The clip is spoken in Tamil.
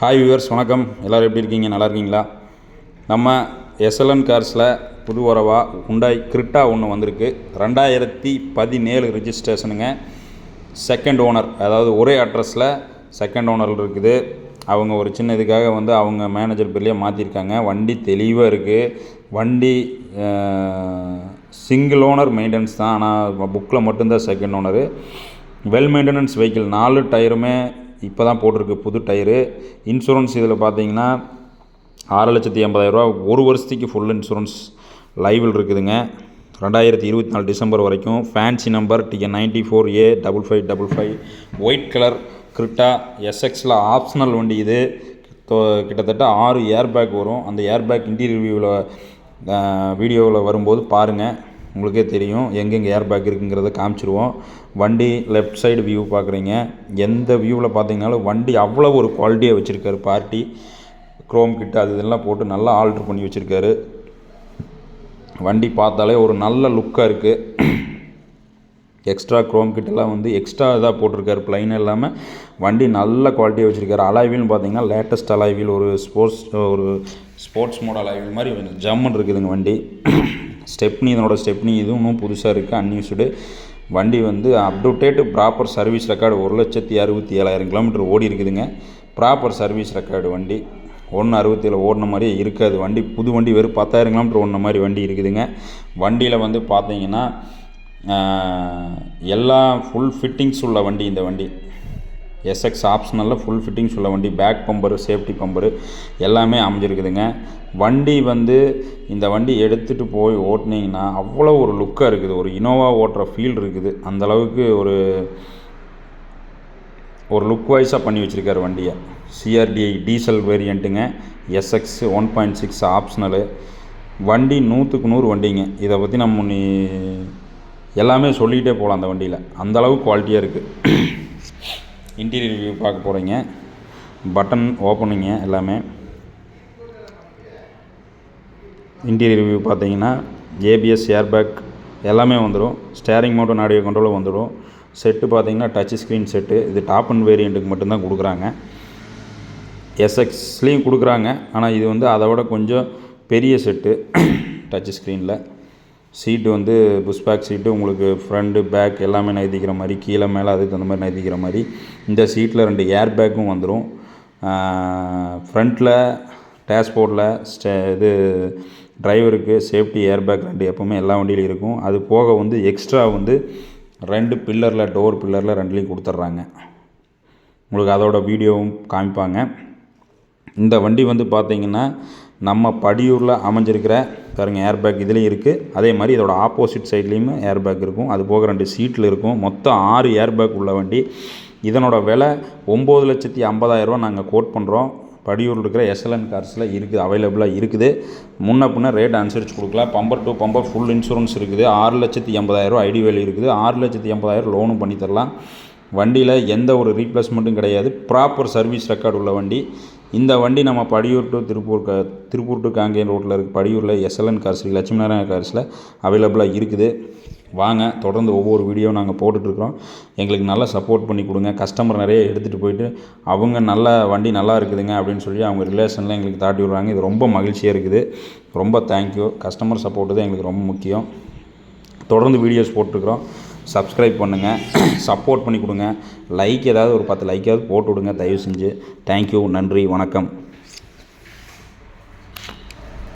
ஹாய் வியூவர்ஸ் வணக்கம். எல்லோரும் எப்படி இருக்கீங்க? நல்லா இருக்கீங்களா? நம்ம எஸ்எல்என் கார்ஸில் புது உறவாக உண்டாய் கிரிட்டா ஒன்று வந்திருக்கு. ரெண்டாயிரத்தி பதினேழு ரிஜிஸ்ட்ரேஷனுங்க செகண்ட் ஓனர் அதாவது ஒரே அட்ரஸில் செகண்ட் ஓனர் இருக்குது. அவங்க ஒரு சின்ன இதுக்காக வந்து அவங்க மேனேஜர் பேர்லேயே மாற்றிருக்காங்க வண்டி தெளிவாக இருக்குது வண்டி சிங்கிள் ஓனர் மெயின்டெனன்ஸ் தான். ஆனால் புக்கில் மட்டும்தான் second owner well maintenance vehicle நாலு டயருமே இப்போ தான் போட்டிருக்கு புது டயரு. இன்சூரன்ஸ் இதில் பார்த்தீங்கன்னா ஆறு லட்சத்தி எண்பதாயிரரூவா ஒரு வருஷத்துக்கு ஃபுல் இன்சூரன்ஸ் லைவில் இருக்குதுங்க. ரெண்டாயிரத்தி இருபத்தி நாலு டிசம்பர் வரைக்கும் fancy number TA ninety four A double five double five white colour Creta எஸ்எக்ஸில் optional வண்டி இது. கிட்டத்தட்ட ஆறு ஏர் பேக் வரும். அந்த ஏர் பேக் இன்டீரியர் வியூவில் வீடியோவில் வரும்போது பாருங்கள் உங்களுக்கே தெரியும் எங்கெங்கே ஏர் பேக் இருக்குங்கிறத காமிச்சிருவோம். வண்டி லெஃப்ட் சைடு வியூ பார்க்குறீங்க எந்த வியூவில் பார்த்தீங்கனாலும் வண்டி அவ்வளோ ஒரு குவாலிட்டியாக வச்சுருக்காரு. பார்ட்டி க்ரோம் கிட்ட அது இதெல்லாம் போட்டு நல்லா ஆல்ட்ரு பண்ணி வச்சுருக்காரு. வண்டி பார்த்தாலே ஒரு நல்ல லுக்காக இருக்குது எக்ஸ்ட்ரா க்ரோம் கிட்டலாம் வந்து எக்ஸ்ட்ரா இதாக போட்டிருக்காரு. ப்ளைன் இல்லாமல் வண்டி நல்ல குவாலிட்டியாக வச்சுருக்காரு. அலாய்வில்னு பார்த்தீங்கன்னா லேட்டஸ்ட் அலாய்வில் ஒரு ஸ்போர்ட்ஸ் ஒரு ஸ்போர்ட்ஸ் மோட் அலாய்வில் மாதிரி கொஞ்சம் ஜம்முன்னு இருக்குதுங்க வண்டி. ஸ்டெப்னி இதனோட ஸ்டெப்னி இதுவும் இன்னும் புதுசாக இருக்குது அன்யூஸ்டு வண்டி வந்து அப்டேட்டு ப்ராப்பர் சர்வீஸ் ரெக்கார்டு ஒரு லட்சத்தி அறுபத்தி ஏழாயிரம் கிலோமீட்டர் ஓடி இருக்குதுங்க. ப்ராப்பர் சர்வீஸ் ரெக்கார்டு வண்டி. ஒன்று அறுபத்தேழு ஓடின மாதிரியே இருக்காது. வண்டி புது வண்டி வெறும் பத்தாயிரம் கிலோமீட்டர் ஓடின மாதிரி வண்டி இருக்குதுங்க. வண்டியில் வந்து பார்த்தீங்கன்னா எல்லா ஃபுல் ஃபிட்டிங்ஸ் உள்ள வண்டி இந்த வண்டி. எஸ்எக்ஸ் ஆப்ஷனலில் ஃபுல் ஃபிட்டிங்ஸ் உள்ள வண்டி பேக் பம்பரு சேஃப்டி பம்பரு எல்லாமே அமைஞ்சிருக்குதுங்க. வண்டி வந்து இந்த வண்டி எடுத்துகிட்டு போய் ஓட்டுனீங்கன்னா அவ்வளோ ஒரு லுக்காக இருக்குது. ஒரு இனோவா ஓட்டுற ஃபீல் இருக்குது. அந்த அளவுக்கு ஒரு ஒரு லுக் வைஸாக பண்ணி வச்சுருக்காரு வண்டியை. CRDI diesel வேரியண்ட்டுங்க SX one point six optional வண்டி நூற்றுக்கு நூறு வண்டிங்க. இதை பற்றி நம்ம நீ எல்லாமே சொல்லிகிட்டே போகலாம் அந்த வண்டியில். அந்தளவு குவாலிட்டியாக இருக்குது இன்டீரியர் வியூ பார்க்க போகிறீங்க பட்டன் ஓப்பனிங்க எல்லாமே. இன்டீரியர் வியூ பார்த்தீங்கன்னா ஏபிஎஸ் ஏர்பேக் எல்லாமே வந்துடும் ஸ்டேரிங் மோட்டர் ஆடியோ கண்ட்ரோலும் வந்துடும் செட்டு பார்த்தீங்கன்னா டச் ஸ்க்ரீன் செட்டு இது டாப் அண்ட் வேரியண்ட்டுக்கு மட்டும்தான் கொடுக்குறாங்க. எஸ்எக்ஸ்லேயும் கொடுக்குறாங்க. ஆனால் இது வந்து அதை விட கொஞ்சம் பெரிய செட்டு டச் ஸ்க்ரீனில் சீட்டு வந்து புஷ் பேக் சீட்டு உங்களுக்கு ஃப்ரண்ட்டு பேக் எல்லாமே நகர்த்திக்கிற மாதிரி கீழே மேலே அதுக்கு தகுந்த மாதிரி நகர்த்திக்கிற மாதிரி. இந்த சீட்டில் ரெண்டு ஏர் பேக்கும் வந்துடும் ஃப்ரண்ட்டில் டேஷ்போர்டில் ஸ்டே இது டிரைவருக்கு சேஃப்டி ஏர் பேக் ரெண்டு எப்போவுமே எல்லா வண்டியிலும் இருக்கும். அது போக வந்து எக்ஸ்ட்ரா வந்து ரெண்டு பில்லரில் டோர் பில்லரில் ரெண்டுலேயும் கொடுத்துட்றாங்க. உங்களுக்கு அதோட வீடியோவும் காமிப்பாங்க. இந்த வண்டி வந்து பார்த்திங்கன்னா நம்ம படியூரில் அமைஞ்சிருக்கிற பாருங்க ஏர்பேக் இதுலேயும் இருக்குது அதே மாதிரி இதோட ஆப்போசிட் சைட்லேயுமே ஏர்பேக் இருக்கும். அது போக ரெண்டு சீட்டில் இருக்கும். மொத்தம் ஆறு ஏர்பேக் உள்ள வண்டி. இதனோட விலை ஒம்பது லட்சத்தி ஐம்பதாயிரரூவா நாங்கள் கோட் பண்ணுறோம் படியூரில் இருக்கிற எஸ்எல்என் கார்ஸில் இருக்குது அவைலபிளாக இருக்குது. முன்ன பின்ன ரேட் அனுசரித்து கொடுக்கலாம். Bumper to bumper full insurance இருக்குது. ஆறு லட்சத்தி எண்பதாயிரம் ஐடி வேலி இருக்குது. ஆறு லட்சத்தி எண்பதாயிரம் லோனும் பண்ணி தரலாம். வண்டியில் எந்த ஒரு ரீப்ளேஸ்மெண்ட்டும் கிடையாது. ப்ராப்பர் சர்வீஸ் ரெக்கார்டு உள்ள வண்டி. இந்த வண்டி நம்ம படியூர் டு திருப்பூர் க திருப்பூர் டு காங்கேயன் ரோட்டில் இருக்குது படியூரில் எஸ்எல்என் கார் ஸ்ரீ லட்சுமி நாராயண கார்ஸில் அவைலபிளாக இருக்குது. வாங்க தொடர்ந்து ஒவ்வொரு வீடியோ நாங்கள் போட்டுட்ருக்குறோம் எங்களுக்கு நல்லா சப்போர்ட் பண்ணி கொடுங்க. கஸ்டமர் நிறைய எடுத்துகிட்டு போயிட்டு அவங்க நல்ல வண்டி நல்லா இருக்குதுங்க அப்படின்னு சொல்லி அவங்க ரிலேஷனில் எங்களுக்கு தாட்டி விடுறாங்க. இது ரொம்ப மகிழ்ச்சியாக இருக்குது. ரொம்ப தேங்க்யூ கஸ்டமர் சப்போர்ட்டு தான் எங்களுக்கு ரொம்ப முக்கியம். தொடர்ந்து வீடியோஸ் போட்டுருக்குறோம் சப்ஸ்கிரைப் பண்ணுங்கள் சப்போர்ட் பண்ணி கொடுங்க. லைக் ஏதாவது ஒரு பத்து லைக்காவது போட்டு விடுங்க. தயவு செஞ்சு. தேங்க்யூ நன்றி. வணக்கம்.